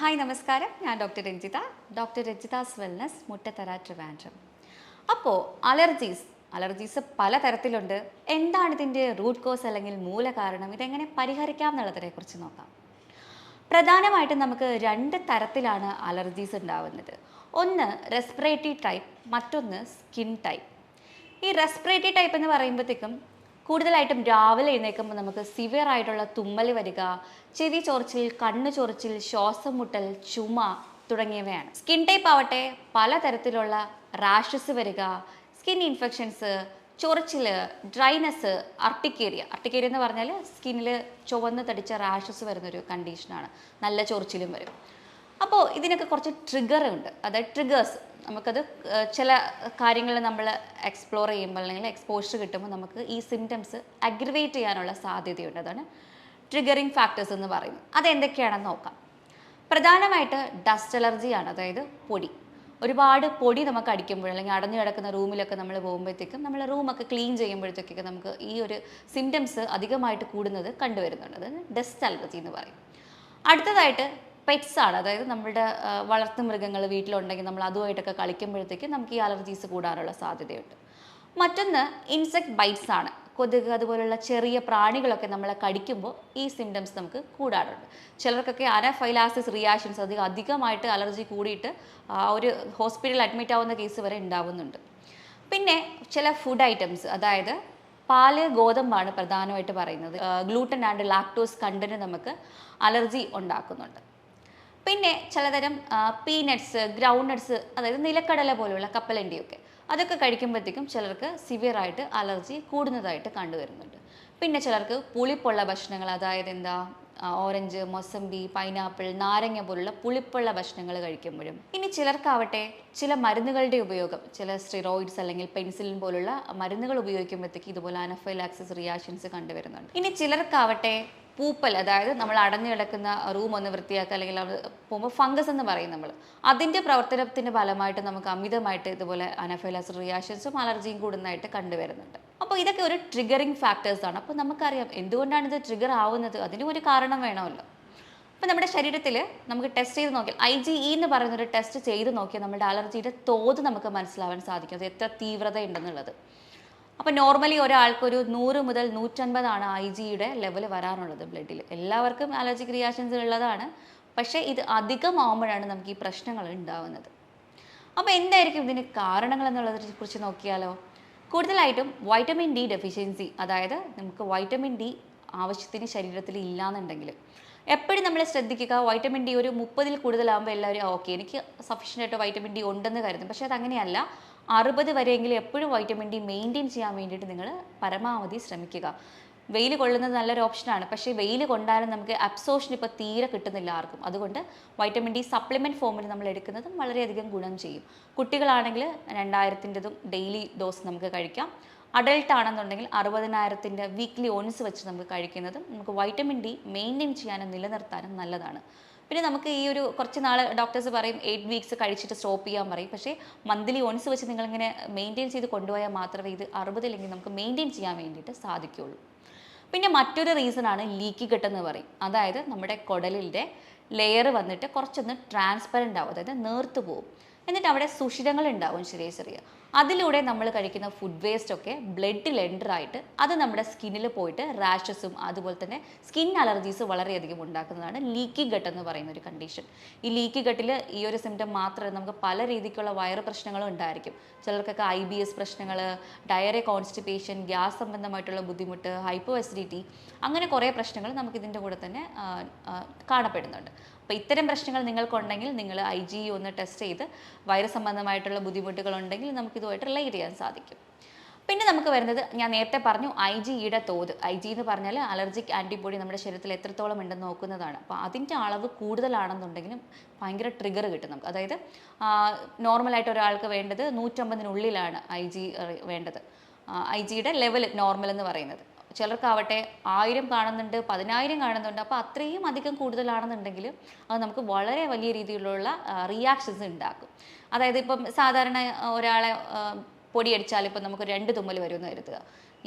Hi നമസ്കാരം. ഞാൻ doctor Ranjitha. Doctor Ranjitha's wellness Muttathara Trivandrum. അപ്പോൾ അലർജീസ് അലർജീസ് പലതരത്തിലുണ്ട്. എന്താണ് ഇതിന്റെ റൂട്ട് കോസ് അല്ലെങ്കിൽ മൂലകാരണം? ഇതെങ്ങനെ പരിഹരിക്കാം എന്നുള്ളതിനെ കുറിച്ച് നോക്കാം. പ്രധാനമായിട്ടും നമുക്ക് രണ്ട് തരത്തിലാണ് അലർജീസ് ഉണ്ടാവുന്നത്. ഒന്ന് റെസ്പിറേറ്ററി ടൈപ്പ് മറ്റൊന്ന് സ്കിൻ ടൈപ്പ്. ഈ റെസ്പിറേറ്ററി ടൈപ്പ് എന്ന് പറയുമ്പോഴത്തേക്കും കൂടുതലായിട്ടും രാവിലെ എഴുന്നേൽക്കുമ്പോൾ നമുക്ക് സിവിയർ ആയിട്ടുള്ള തുമ്മൽ വരിക ചെവി ചൊറിച്ചിൽ കണ്ണു ചൊറിച്ചിൽ ശ്വാസം മുട്ടൽ ചുമ തുടങ്ങിയവയാണ്. സ്കിൻ ടൈപ്പ് ആവട്ടെ പലതരത്തിലുള്ള റാഷസ് വരിക സ്കിൻ ഇൻഫെക്ഷൻസ് ചൊറിച്ചിൽ ഡ്രൈനസ് അർട്ടിക്കേരിയ അർട്ടിക്കേരിയ എന്ന് പറഞ്ഞാൽ സ്കിന്നിൽ ചുവന്ന് തടിച്ച റാഷസ് വരുന്നൊരു കണ്ടീഷനാണ് നല്ല ചൊറിച്ചിലും വരും. അപ്പോൾ ഇതിനൊക്കെ കുറച്ച് ട്രിഗർ ഉണ്ട്. അതായത് ട്രിഗേഴ്സ് നമുക്കത് ചില കാര്യങ്ങൾ നമ്മൾ എക്സ്പ്ലോർ ചെയ്യുമ്പോൾ അല്ലെങ്കിൽ എക്സ്പോഷർ കിട്ടുമ്പോൾ നമുക്ക് ഈ സിംറ്റംസ് അഗ്രിവേറ്റ് ചെയ്യാനുള്ള സാധ്യതയുണ്ട്. അതാണ് ട്രിഗറിങ് ഫാക്ടേഴ്സ് എന്ന് പറയുന്നത്. അതെന്തൊക്കെയാണെന്ന് നോക്കാം. പ്രധാനമായിട്ട് ഡസ്റ്റ് അലർജിയാണ് അതായത് പൊടി. ഒരുപാട് പൊടി നമുക്ക് അടിക്കുമ്പോൾ അല്ലെങ്കിൽ അടഞ്ഞു കിടക്കുന്ന റൂമിലൊക്കെ നമ്മൾ പോകുമ്പോഴത്തേക്കും നമ്മൾ റൂമൊക്കെ ക്ലീൻ ചെയ്യുമ്പോഴത്തേക്കൊക്കെ നമുക്ക് ഈ ഒരു സിംറ്റംസ് അധികമായിട്ട് കൂടുന്നത് കണ്ടുവരുന്നുണ്ട്. അതായത് ഡസ്റ്റ് അലർജി എന്ന് പറയും. അടുത്തതായിട്ട് പെറ്റ്സ് ആണ്. അതായത് നമ്മുടെ വളർത്തു മൃഗങ്ങൾ വീട്ടിലുണ്ടെങ്കിൽ നമ്മൾ അതുമായിട്ടൊക്കെ കളിക്കുമ്പോഴത്തേക്ക് നമുക്ക് ഈ അലർജീസ് കൂടാനുള്ള സാധ്യതയുണ്ട്. മറ്റൊന്ന് ഇൻസെക്ട് ബൈറ്റ്സ് ആണ്. കൊതുക് അതുപോലുള്ള ചെറിയ പ്രാണികളൊക്കെ നമ്മളെ കടിക്കുമ്പോൾ ഈ സിംറ്റംസ് നമുക്ക് കൂടാറുണ്ട്. ചിലർക്കൊക്കെ അനഫൈലാസിസ് റിയാക്ഷൻസ് അധികം അധികമായിട്ട് അലർജി കൂടിയിട്ട് ഒരു ഹോസ്പിറ്റലിൽ അഡ്മിറ്റ് ആവുന്ന കേസ് വരെ ഉണ്ടാവുന്നുണ്ട്. പിന്നെ ചില ഫുഡ് ഐറ്റംസ് അതായത് പാൽ ഗോതമ്പാണ് പ്രധാനമായിട്ട് പറയുന്നത്. ഗ്ലൂട്ടൻ ആൻഡ് ലാക്ടോസ് കണ്ടന്റ് നമുക്ക് അലർജി ഉണ്ടാക്കുന്നുണ്ട്. പിന്നെ ചിലതരം പീനട്സ് ഗ്രൗണ്ട് നട്ട്സ് അതായത് നിലക്കടല പോലുള്ള കപ്പലണ്ടിയൊക്കെ. അതൊക്കെ കഴിക്കുമ്പോഴത്തേക്കും ചിലർക്ക് സിവിയറായിട്ട് അലർജി കൂടുന്നതായിട്ട് കണ്ടുവരുന്നുണ്ട്. പിന്നെ ചിലർക്ക് പുളിപ്പുള്ള ഭക്ഷണങ്ങൾ അതായത് എന്താ ഓറഞ്ച് മൊസമ്പി പൈനാപ്പിൾ നാരങ്ങ പോലുള്ള പുളിപ്പുള്ള ഭക്ഷണങ്ങൾ കഴിക്കുമ്പോഴും. ഇനി ചിലർക്കാവട്ടെ ചില മരുന്നുകളുടെ ഉപയോഗം ചില സ്റ്റിറോയിഡ്സ് അല്ലെങ്കിൽ പെൻസിലിൻ പോലുള്ള മരുന്നുകൾ ഉപയോഗിക്കുമ്പോഴത്തേക്ക് ഇതുപോലെ അനഫൈലാക്സിസ് റിയാക്ഷൻസ് കണ്ടുവരുന്നുണ്ട്. ഇനി ചിലർക്കാവട്ടെ പൂപ്പൽ അതായത് നമ്മൾ അടഞ്ഞു കിടക്കുന്ന റൂം ഒന്ന് വൃത്തിയാക്കുക അല്ലെങ്കിൽ അവിടെ പോകുമ്പോൾ ഫംഗസ് എന്ന് പറയും നമ്മൾ. അതിന്റെ പ്രവർത്തനത്തിന്റെ ഫലമായിട്ട് നമുക്ക് അമിതമായിട്ട് ഇതുപോലെ അനഫൈലാസ് റിയാക്ഷൻസും അലർജിയും കൂടുന്നതായിട്ട് കണ്ടുവരുന്നുണ്ട്. അപ്പോൾ ഇതൊക്കെ ഒരു ട്രിഗറിങ് ഫാക്ടേഴ്സാണ് അപ്പോൾ നമുക്കറിയാം എന്തുകൊണ്ടാണ് ഇത് ട്രിഗർ ആവുന്നത്? അതിന് ഒരു കാരണം വേണമല്ലോ. അപ്പോൾ നമ്മുടെ ശരീരത്തിൽ നമുക്ക് ടെസ്റ്റ് ചെയ്ത് നോക്കിയാൽ ഐ ജി ഇ എന്ന് പറയുന്നൊരു ടെസ്റ്റ് ചെയ്ത് നോക്കിയാൽ നമ്മുടെ അലർജിയുടെ തോത് നമുക്ക് മനസ്സിലാവാൻ സാധിക്കും. അത് എത്ര തീവ്രത ഉണ്ടെന്നുള്ളത് അപ്പോൾ നോർമലി ഒരാൾക്കൊരു നൂറ് മുതൽ നൂറ്റൻപതാണ് ഐ ജിയുടെ ലെവൽ വരാറുള്ളത് ബ്ലഡിൽ എല്ലാവർക്കും അലർജിക് റിയാക്ഷൻസ് ഉള്ളതാണ്. പക്ഷേ ഇത് അധികമാകുമ്പോഴാണ് നമുക്ക് ഈ പ്രശ്നങ്ങൾ ഉണ്ടാവുന്നത്. അപ്പോൾ എന്തായിരിക്കും ഇതിന് കാരണങ്ങൾ എന്നുള്ളതിനെ കുറിച്ച് നോക്കിയാലോ? കൂടുതലായിട്ടും വൈറ്റമിൻ ഡി ഡെഫിഷ്യൻസി അതായത് നമുക്ക് വൈറ്റമിൻ ഡി ആവശ്യത്തിന് ശരീരത്തിൽ ഇല്ലാന്നുണ്ടെങ്കിൽ എപ്പോഴും നമ്മൾ ശ്രദ്ധിക്കുക വൈറ്റമിൻ ഡി ഒരു മുപ്പതിൽ കൂടുതലാകുമ്പോൾ എല്ലാവരും ഓക്കെ എനിക്ക് സഫീഷ്യന്റ് ആയിട്ട് വൈറ്റമിൻ ഡി ഉണ്ടെന്ന് കരുതും. പക്ഷേ അതങ്ങനെയല്ല. അറുപത് വരെയെങ്കിലും എപ്പോഴും വൈറ്റമിൻ ഡി മെയിന്റെയിൻ ചെയ്യാൻ വേണ്ടിയിട്ട് നിങ്ങൾ പരമാവധി ശ്രമിക്കുക. വെയിൽ കൊള്ളുന്നത് നല്ലൊരു ഓപ്ഷനാണ് പക്ഷേ വെയിൽ കൊണ്ടാലും നമുക്ക് അബ്സോർഷൻ ഇപ്പോൾ തീരെ കിട്ടുന്നില്ല ആർക്കും. അതുകൊണ്ട് വൈറ്റമിൻ ഡി സപ്ലിമെന്റ് ഫോമിൽ നമ്മൾ എടുക്കുന്നതും വളരെയധികം ഗുണം ചെയ്യും. കുട്ടികളാണെങ്കിൽ രണ്ടായിരത്തിന്റെതും ഡെയിലി ഡോസ് നമുക്ക് കഴിക്കാം. അഡൾട്ട് ആണെന്നുണ്ടെങ്കിൽ അറുപതിനായിരത്തിന്റെ വീക്ക്ലി ഓൺസ് വെച്ച് നമുക്ക് കഴിക്കുന്നതും നമുക്ക് വൈറ്റമിൻ ഡി മെയിന്റെയിൻ ചെയ്യാനും നിലനിർത്താനും നല്ലതാണ്. പിന്നെ നമുക്ക് ഈ ഒരു കുറച്ച് നാൾ ഡോക്ടേഴ്സ് പറയും എയ്റ്റ് വീക്സ് കഴിച്ചിട്ട് സ്റ്റോപ്പ് ചെയ്യാൻ പറയും. പക്ഷേ മന്ത്ലി ഓൺസ് വെച്ച് നിങ്ങളിങ്ങനെ മെയിന്റെയിൻ ചെയ്ത് കൊണ്ടുപോയാൽ മാത്രമേ ഇത് അറുപതില്ലെങ്കിൽ നമുക്ക് മെയിന്റെയിൻ ചെയ്യാൻ വേണ്ടിയിട്ട് സാധിക്കുകയുള്ളൂ പിന്നെ മറ്റൊരു റീസണാണ് ലീക്കി കെട്ടെന്ന് പറയും. അതായത് നമ്മുടെ കുടലിന്റെ ലെയർ വന്നിട്ട് കുറച്ചൊന്ന് ട്രാൻസ്പെറന്റ് ആവും. അതായത് നേർത്ത് പോവും എന്നിട്ട് അവിടെ സുഷിരങ്ങൾ ഉണ്ടാവും ചെറിയ ചെറിയ. അതിലൂടെ നമ്മൾ കഴിക്കുന്ന ഫുഡ് വേസ്റ്റ് ഒക്കെ ബ്ലഡിൽ എന്റർ ആയിട്ട് അത് നമ്മുടെ സ്കിന്നിൽ പോയിട്ട് റാഷസും അതുപോലെ തന്നെ സ്കിൻ അലർജീസ് വളരെയധികം ഉണ്ടാക്കുന്നതാണ് ലീക്കി ഗട്ട് എന്ന് പറയുന്ന ഒരു കണ്ടീഷൻ ഈ ലീക്കി ഗട്ടിൽ ഈ ഒരു സിംറ്റം മാത്രമേ നമുക്ക് പല രീതിക്കുള്ള വയറ് പ്രശ്നങ്ങളും ഉണ്ടായിരിക്കും. ചിലർക്കൊക്കെ ഐ ബി എസ് പ്രശ്നങ്ങൾ ഡയറി കോൺസ്റ്റിപ്പേഷൻ ഗ്യാസ് സംബന്ധമായിട്ടുള്ള ബുദ്ധിമുട്ട് ഹൈപ്പോ അസിഡിറ്റി അങ്ങനെ കുറേ പ്രശ്നങ്ങൾ നമുക്ക് ഇതിന്റെ കൂടെ തന്നെ കാണപ്പെടുന്നുണ്ട്. അപ്പോൾ ഇത്തരം പ്രശ്നങ്ങൾ നിങ്ങൾക്കുണ്ടെങ്കിൽ നിങ്ങൾ ഐ ജി ഒന്ന് ടെസ്റ്റ് ചെയ്ത് വയറ് സംബന്ധമായിട്ടുള്ള ബുദ്ധിമുട്ടുകളുണ്ടെങ്കിൽ നമുക്കിതുമായിട്ട് റിലേറ്റ് ചെയ്യാൻ സാധിക്കും. പിന്നെ നമുക്ക് വരുന്നത് ഞാൻ നേരത്തെ പറഞ്ഞു ഐ ജിയുടെ തോത്. ഐ ജി എന്ന് പറഞ്ഞാൽ അലർജിക് ആന്റിബോഡി നമ്മുടെ ശരീരത്തിൽ എത്രത്തോളം ഉണ്ടെന്ന് നോക്കുന്നതാണ്. അപ്പോൾ അതിന്റെ അളവ് കൂടുതലാണെന്നുണ്ടെങ്കിലും ഭയങ്കര ട്രിഗർ കിട്ടും നമുക്ക്. അതായത് നോർമലായിട്ട് ഒരാൾക്ക് വേണ്ടത് നൂറ്റമ്പതിനുള്ളിലാണ് ഐ ജി വേണ്ടത്. ഐ ജിയുടെ ലെവൽ നോർമൽ എന്ന് പറയുന്നത്. ചിലർക്കാവട്ടെ ആയിരം കാണുന്നുണ്ട് പതിനായിരം കാണുന്നുണ്ട്. അപ്പോൾ അത്രയും അധികം കൂടുതലാണെന്നുണ്ടെങ്കിൽ അത് നമുക്ക് വളരെ വലിയ രീതിയിലുള്ള റിയാക്ഷൻസ് ഉണ്ടാക്കും. അതായത് ഇപ്പം സാധാരണ ഒരാളെ പൊടിയടിച്ചാൽ ഇപ്പം നമുക്ക് രണ്ട് തുമ്മൽ വരുമെന്ന് കരുതുക.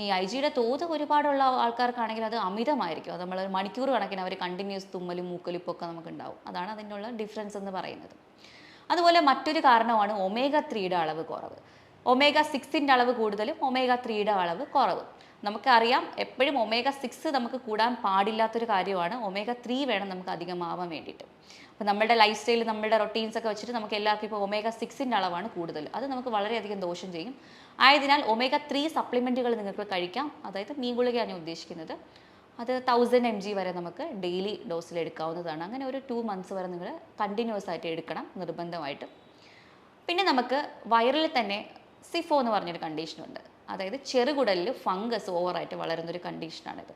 ഈ ഐ ജിയുടെ തോത് ഒരുപാടുള്ള ആൾക്കാർക്കാണെങ്കിൽ അത് അമിതമായിരിക്കും. അത് നമ്മൾ മണിക്കൂർ കണക്കിന് അവർ കണ്ടിന്യൂസ് തുമ്മലും മൂക്കലും ഒക്കെ നമുക്ക് ഉണ്ടാവും അതാണ് അതിനുള്ള ഡിഫറൻസ് എന്ന് പറയുന്നത്. അതുപോലെ മറ്റൊരു കാരണമാണ് ഒമേഗ ത്രീയുടെ അളവ് കുറവ്. ഒമേഗ സിക്സിന്റെ അളവ് കൂടുതലും ഒമേഗ ത്രീയുടെ അളവ് കുറവ്. നമുക്കറിയാം എപ്പോഴും ഒമേഗ സിക്സ് നമുക്ക് കൂടാൻ പാടില്ലാത്തൊരു കാര്യമാണ്. ഒമേഗ ത്രീ വേണം നമുക്ക് അധികമാവാൻ വേണ്ടിയിട്ട്. അപ്പോൾ നമ്മുടെ ലൈഫ് സ്റ്റൈൽ നമ്മുടെ റൊട്ടീൻസ് ഒക്കെ വെച്ചിട്ട് നമുക്ക് എല്ലാവർക്കും ഇപ്പോൾ ഒമേഗ സിക്സിന്റെ അളവാണ് കൂടുതൽ. അത് നമുക്ക് വളരെയധികം ദോഷം ചെയ്യും. ആയതിനാൽ ഒമേഗ ത്രീ സപ്ലിമെന്റുകൾ നിങ്ങൾക്ക് കഴിക്കാം. അതായത് മീൻ ഗുളികയാണ് ഞാൻ ഉദ്ദേശിക്കുന്നത്. അത് തൗസൻഡ് എം ജി വരെ നമുക്ക് ഡെയിലി ഡോസിൽ എടുക്കാവുന്നതാണ്. അങ്ങനെ ഒരു ടു മന്ത്സ് വരെ നിങ്ങൾ കണ്ടിന്യൂസ് ആയിട്ട് എടുക്കണം നിർബന്ധമായിട്ടും. പിന്നെ നമുക്ക് വയറിൽ തന്നെ സിഫോ എന്ന് പറഞ്ഞൊരു കണ്ടീഷനുണ്ട് അതായത് ചെറുകുടലിൽ ഫംഗസ് ഓവറായിട്ട് വളരുന്നൊരു കണ്ടീഷനാണിത്.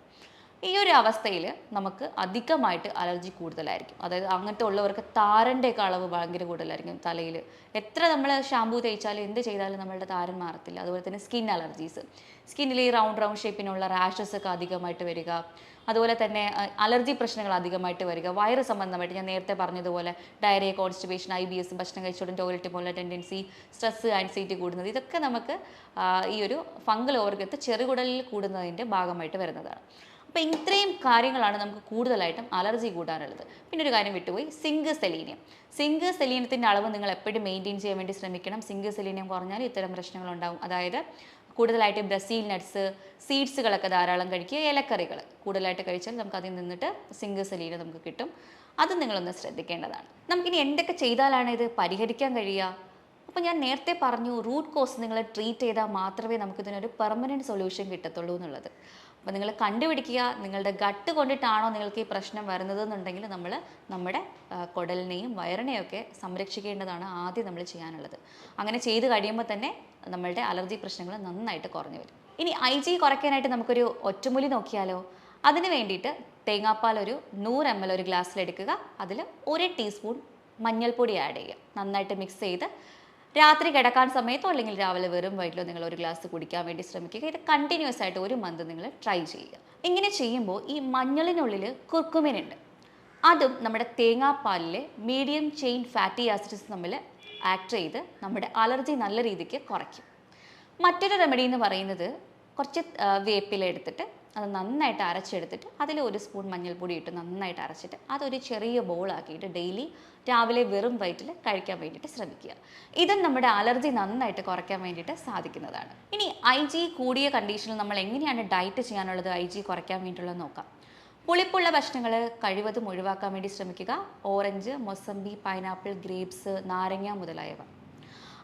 ഈ ഒരു അവസ്ഥയിൽ നമുക്ക് അധികമായിട്ട് അലർജി കൂടുതലായിരിക്കും. അതായത് അങ്ങനത്തെ ഉള്ളവർക്ക് താരന്റെയൊക്കെ അളവ് ഭയങ്കര കൂടുതലായിരിക്കും തലയിൽ എത്ര നമ്മൾ ഷാമ്പൂ തേച്ചാലും എന്ത് ചെയ്താലും നമ്മളുടെ താരൻ മാറത്തില്ല. അതുപോലെ തന്നെ സ്കിൻ അലർജീസ്. സ്കിന്നിൽ ഈ റൗണ്ട് റൗണ്ട് ഷേപ്പിനുള്ള റാഷസ് ഒക്കെ അധികമായിട്ട് വരിക. അതുപോലെ തന്നെ അലർജി പ്രശ്നങ്ങൾ അധികമായിട്ട് വരിക. വയറ് സംബന്ധമായിട്ട് ഞാൻ നേരത്തെ പറഞ്ഞതുപോലെ diarrhoea constipation I B S ഭക്ഷണം കഴിച്ചോടും ടോയ്ലറ്റ് പോലുള്ള ടെൻഡൻസി സ്ട്രെസ് ആൻസൈറ്റി കൂടുന്നത് ഇതൊക്കെ നമുക്ക് ഈ ഒരു ഫംഗൽ ഓർഗത്ത് ചെറുകുടലിൽ കൂടുന്നതിന്റെ ഭാഗമായിട്ട് വരുന്നതാണ്. അപ്പോൾ ഇത്രയും കാര്യങ്ങളാണ് നമുക്ക് കൂടുതലായിട്ടും അലർജി കൂടാനുള്ളത് പിന്നെ ഒരു കാര്യം വിട്ടുപോയി സിങ്ക് സെലീനിയം. സിങ്ക് സെലീനത്തിന്റെ അളവ് നിങ്ങൾ എപ്പോഴും മെയിന്റെയിൻ ചെയ്യാൻ വേണ്ടി ശ്രമിക്കണം. സിങ്ക് സെലീനിയം കുറഞ്ഞാൽ ഇത്തരം പ്രശ്നങ്ങളുണ്ടാവും അതായത് കൂടുതലായിട്ട് ബ്രസീൽ നട്ട്സ് സീഡ്സുകളൊക്കെ ധാരാളം കഴിക്കുക ഇലക്കറികൾ കൂടുതലായിട്ട് കഴിച്ചാൽ നമുക്ക് അതിൽ നിന്നിട്ട് സിങ്ക് സെലീനം നമുക്ക് കിട്ടും. അത് നിങ്ങളൊന്ന് ശ്രദ്ധിക്കേണ്ടതാണ്. നമുക്കിനി എന്തൊക്കെ ചെയ്താലാണ് ഇത് പരിഹരിക്കാൻ കഴിയുക? അപ്പോൾ ഞാൻ നേരത്തെ പറഞ്ഞു റൂട്ട് കോസ് നിങ്ങൾ ട്രീറ്റ് ചെയ്താൽ മാത്രമേ നമുക്കിതിനൊരു പെർമനന്റ് സൊല്യൂഷൻ കിട്ടത്തുള്ളൂ എന്നുള്ളത്. അപ്പോൾ നിങ്ങൾ കണ്ടുപിടിക്കുക നിങ്ങളുടെ ഗട്ട് കൊണ്ടിട്ടാണോ നിങ്ങൾക്ക് ഈ പ്രശ്നം വരുന്നത് എന്നുണ്ടെങ്കിൽ നമ്മൾ നമ്മുടെ കുടലിനെയും വയറിനെയും ഒക്കെ സംരക്ഷിക്കേണ്ടതാണ് ആദ്യം നമ്മൾ ചെയ്യാനുള്ളത്. അങ്ങനെ ചെയ്ത് കഴിയുമ്പോൾ തന്നെ നമ്മളുടെ അലർജി പ്രശ്നങ്ങൾ നന്നായിട്ട് കുറഞ്ഞു വരും. ഇനി ഐ ജി കുറയ്ക്കാനായിട്ട് നമുക്കൊരു ഒറ്റമൂലി നോക്കിയാലോ? അതിന് വേണ്ടിയിട്ട് തേങ്ങാപ്പാൽ ഒരു നൂറ് എം എൽ ഒരു ഗ്ലാസ്സിലെടുക്കുക അതിൽ ഒരു ടീസ്പൂൺ മഞ്ഞൾപ്പൊടി ആഡ് ചെയ്യുക. നന്നായിട്ട് മിക്സ് ചെയ്ത് രാത്രി കിടക്കാൻ സമയത്തോ അല്ലെങ്കിൽ രാവിലെ വെറും വൈകിട്ടോ നിങ്ങൾ ഒരു ഗ്ലാസ് കുടിക്കാൻ വേണ്ടി ശ്രമിക്കുക. ഇത് കണ്ടിന്യൂസ് ആയിട്ട് ഒരു മന്ത് നിങ്ങൾ ട്രൈ ചെയ്യുക. ഇങ്ങനെ ചെയ്യുമ്പോൾ ഈ മഞ്ഞളിനുള്ളിൽ കുർക്കുമിൻ ഉണ്ട്. അതും നമ്മുടെ തേങ്ങാപ്പാലിലെ മീഡിയം ചെയിൻ ഫാറ്റി ആസിഡ്സ് തമ്മിൽ ആക്ട് ചെയ്ത് നമ്മുടെ അലർജി നല്ല രീതിക്ക് കുറയ്ക്കും. മറ്റൊരു റെമഡി എന്ന് പറയുന്നത് കുറച്ച് വേപ്പില എടുത്തിട്ട് അത് നന്നായിട്ട് അരച്ചെടുത്തിട്ട് അതിൽ ഒരു സ്പൂൺ മഞ്ഞൾപ്പൊടി ഇട്ട് നന്നായിട്ട് അരച്ചിട്ട് അതൊരു ചെറിയ ബോളാക്കിയിട്ട് ഡെയിലി രാവിലെ വെറും വയറ്റിൽ കഴിക്കാൻ വേണ്ടിയിട്ട് ശ്രമിക്കുക. ഇതും നമ്മുടെ അലർജി നന്നായിട്ട് കുറയ്ക്കാൻ വേണ്ടിയിട്ട് സാധിക്കുന്നതാണ്. ഇനി ഐ ജി കൂടിയ കണ്ടീഷനിൽ നമ്മൾ എങ്ങനെയാണ് ഡയറ്റ് ചെയ്യാനുള്ളത് ഐ ജി കുറയ്ക്കാൻ വേണ്ടിയിട്ടുള്ളത് നോക്കാം. പുളിപ്പുള്ള ഭക്ഷണങ്ങൾ കഴിവതും ഒഴിവാക്കാൻ വേണ്ടി ശ്രമിക്കുക. ഓറഞ്ച് മൊസമ്പി പൈനാപ്പിൾ ഗ്രേപ്സ് നാരങ്ങ മുതലായവ.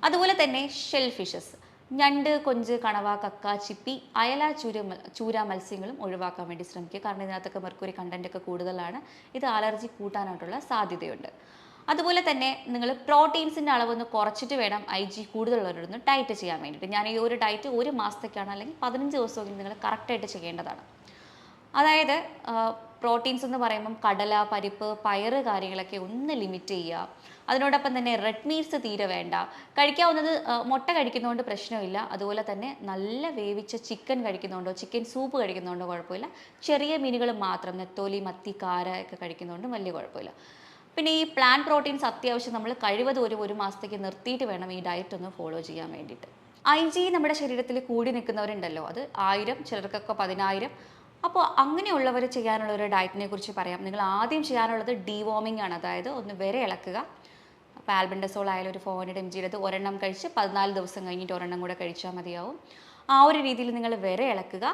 അതുപോലെ തന്നെ ഷെൽ ഫിഷസ് ഞണ്ട് കൊഞ്ച് കണവ കക്ക ചിപ്പി അയല ചൂര ചൂര മത്സ്യങ്ങളും ഒഴിവാക്കാൻ വേണ്ടി ശ്രമിക്കുക. കാരണം ഇതിനകത്തൊക്കെ മെർക്കുറി കണ്ടന്റ് ഒക്കെ കൂടുതലാണ്. ഇത് അലർജി കൂട്ടാനായിട്ടുള്ള സാധ്യതയുണ്ട്. അതുപോലെ തന്നെ നിങ്ങൾ പ്രോട്ടീൻസിന്റെ അളവൊന്ന് കുറച്ചിട്ട് വേണം ഐ ജി കൂടുതലുള്ളവരൊന്ന് ഡയറ്റ് ചെയ്യാൻ വേണ്ടിയിട്ട്. ഞാൻ ഈ ഒരു ഡയറ്റ് ഒരു മാസത്തേക്കാണ് അല്ലെങ്കിൽ പതിനഞ്ച് ദിവസമെങ്കിലും നിങ്ങൾ കറക്റ്റായിട്ട് ചെയ്യേണ്ടതാണ്. അതായത് പ്രോട്ടീൻസ് എന്ന് പറയുമ്പം കടല പരിപ്പ് പയറ് കാര്യങ്ങളൊക്കെ ഒന്ന് ലിമിറ്റ് ചെയ്യുക. അതിനോടൊപ്പം തന്നെ റെഡ് മീറ്റ്സ് തീരെ വേണ്ട. കഴിക്കാവുന്നത് മുട്ട കഴിക്കുന്നതുകൊണ്ട് പ്രശ്നമില്ല. അതുപോലെ തന്നെ നല്ല വേവിച്ച ചിക്കൻ കഴിക്കുന്നതുകൊണ്ടോ ചിക്കൻ സൂപ്പ് കഴിക്കുന്നതുകൊണ്ടോ കുഴപ്പമില്ല. ചെറിയ മീനുകൾ മാത്രം നെത്തോലി മത്തി കാര ഒക്കെ കഴിക്കുന്നതുകൊണ്ടും വലിയ കുഴപ്പമില്ല. പിന്നെ ഈ പ്ലാൻ പ്രോട്ടീൻസ് അത്യാവശ്യം നമ്മൾ കഴിവതും ഒരു ഒരു മാസത്തേക്ക് നിർത്തിയിട്ട് വേണം ഈ ഡയറ്റ് ഒന്ന് ഫോളോ ചെയ്യാൻ വേണ്ടിയിട്ട്. ഐ ജി നമ്മുടെ ശരീരത്തിൽ കൂടി നിൽക്കുന്നവരുണ്ടല്ലോ അത് ആയിരം ചിലർക്കൊക്കെ പതിനായിരം. അപ്പോൾ അങ്ങനെയുള്ളവർ ചെയ്യാനുള്ള ഒരു ഡയറ്റിനെ കുറിച്ച് പറയാം. നിങ്ങൾ ആദ്യം ചെയ്യാനുള്ളത് ഡീവോമിംഗ് ആണ്. അതായത് ഒന്ന് വരെ ഇളക്കുക അപ്പോൾ ആൽബൻഡസോൾ ആയാലും ഒരു ഫോർ ഹൺഡ്രഡ് എം ജിയുടെ ഒരെണ്ണം കഴിച്ച് പതിനാല് ദിവസം കഴിഞ്ഞിട്ട് ഒരെണ്ണം കൂടെ കഴിച്ചാൽ മതിയാവും. ആ ഒരു രീതിയിൽ നിങ്ങൾ വരെ ഇളക്കുക.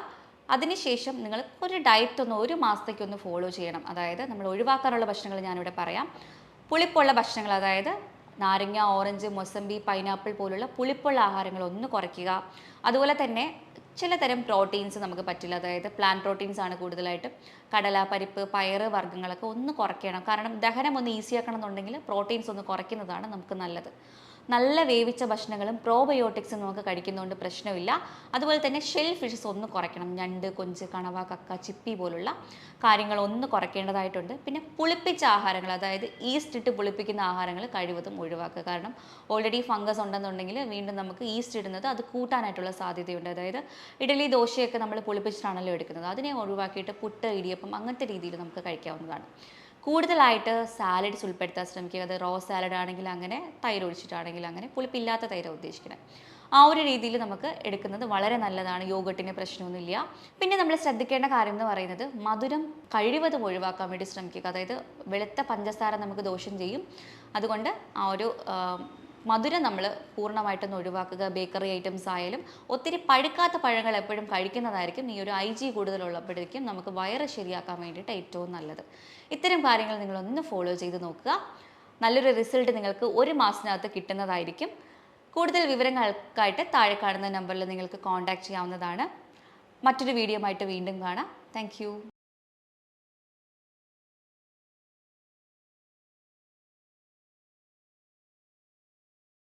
അതിനുശേഷം നിങ്ങൾ ഒരു ഡയറ്റ് ഒന്ന് ഒരു മാസത്തേക്കൊന്ന് ഫോളോ ചെയ്യണം. അതായത് നമ്മൾ ഒഴിവാക്കാനുള്ള ഭക്ഷണങ്ങൾ ഞാനിവിടെ പറയാം. പുളിപ്പുള്ള ഭക്ഷണങ്ങൾ അതായത് നാരങ്ങ ഓറഞ്ച് മൊസമ്പി പൈനാപ്പിൾ പോലുള്ള പുളിപ്പുള്ള ആഹാരങ്ങൾ ഒന്ന് കുറയ്ക്കുക. അതുപോലെ തന്നെ ചിലതരം പ്രോട്ടീൻസ് നമുക്ക് പറ്റില്ല. അതായത് പ്ലാൻ പ്രോട്ടീൻസ് ആണ് കൂടുതലായിട്ടും. കടല പരിപ്പ് പയറ് വർഗങ്ങളൊക്കെ ഒന്ന് കുറയ്ക്കണം. കാരണം ദഹനം ഒന്ന് ഈസിയാക്കണം എന്നുണ്ടെങ്കിൽ പ്രോട്ടീൻസ് ഒന്ന് കുറയ്ക്കുന്നതാണ് നമുക്ക് നല്ലത്. നല്ല വേവിച്ച ഭക്ഷണങ്ങളും പ്രോബയോട്ടിക്സും നമുക്ക് കഴിക്കുന്നതുകൊണ്ട് പ്രശ്നമില്ല അതുപോലെ തന്നെ ഷെൽ ഫിഷസ് ഒന്ന് കുറയ്ക്കണം. ഞണ്ട് കൊഞ്ച് കണവ കക്ക ചിപ്പി പോലുള്ള കാര്യങ്ങൾ ഒന്ന് കുറയ്ക്കേണ്ടതായിട്ടുണ്ട്. പിന്നെ പുളിപ്പിച്ച ആഹാരങ്ങൾ അതായത് ഈസ്റ്റ് ഇട്ട് പുളിപ്പിക്കുന്ന ആഹാരങ്ങൾ കഴിവതും ഒഴിവാക്കുക. കാരണം ഓൾറെഡി ഫംഗസ് ഉണ്ടെന്നുണ്ടെങ്കിൽ വീണ്ടും നമുക്ക് ഈസ്റ്റ് ഇടുന്നത് അത് കൂട്ടാനായിട്ടുള്ള സാധ്യതയുണ്ട്. അതായത് ഇഡലി ദോശയൊക്കെ നമ്മൾ പുളിപ്പിച്ചിട്ടാണല്ലോ എടുക്കുന്നത്. അതിനെ ഒഴിവാക്കിയിട്ട് പുട്ട് ഇടിയപ്പം അങ്ങനത്തെ രീതിയിൽ നമുക്ക് കഴിക്കാവുന്നതാണ്. കൂടുതലായിട്ട് സാലഡ്സ് ഉൾപ്പെടുത്താൻ ശ്രമിക്കുക. അത് റോ സാലഡ് ആണെങ്കിൽ അങ്ങനെ തൈര് ഒഴിച്ചിട്ടാണെങ്കിൽ അങ്ങനെ പുളിപ്പില്ലാത്ത തൈര് ഉദ്ദേശിക്കുന്നത്. ആ ഒരു രീതിയിൽ നമുക്ക് എടുക്കുന്നത് വളരെ നല്ലതാണ്. യോഗട്ടിന് പ്രശ്നമൊന്നുമില്ല. പിന്നെ നമ്മൾ ശ്രദ്ധിക്കേണ്ട കാര്യം എന്ന് പറയുന്നത് മധുരം കഴിവതും ഒഴിവാക്കാൻ വേണ്ടി ശ്രമിക്കുക. അതായത് വെളുത്ത പഞ്ചസാര നമുക്ക് ദോഷം ചെയ്യും. അതുകൊണ്ട് ആ ഒരു മധുരം നമ്മൾ പൂർണമായിട്ടൊന്ന് ഒഴിവാക്കുക. ബേക്കറി ഐറ്റംസ് ആയാലും ഒത്തിരി പഴുക്കാത്ത പഴങ്ങൾ എപ്പോഴും കഴിക്കുന്നതായിരിക്കും. ഈ ഒരു ഐ ജി കൂടുതലുള്ളപ്പോഴേക്കും നമുക്ക് വയറ് ശരിയാക്കാൻ വേണ്ടിയിട്ട് ഏറ്റവും നല്ലത്. ഇത്തരം കാര്യങ്ങൾ നിങ്ങളൊന്ന് ഫോളോ ചെയ്ത് നോക്കുക. നല്ലൊരു റിസൾട്ട് നിങ്ങൾക്ക് ഒരു മാസത്തിനകത്ത് കിട്ടുന്നതായിരിക്കും. കൂടുതൽ വിവരങ്ങൾക്കായിട്ട് താഴെ കാണുന്ന നമ്പറിൽ നിങ്ങൾക്ക് കോൺടാക്ട് ചെയ്യാവുന്നതാണ്. മറ്റൊരു വീഡിയോ ആയിട്ട് വീണ്ടും കാണാം. താങ്ക്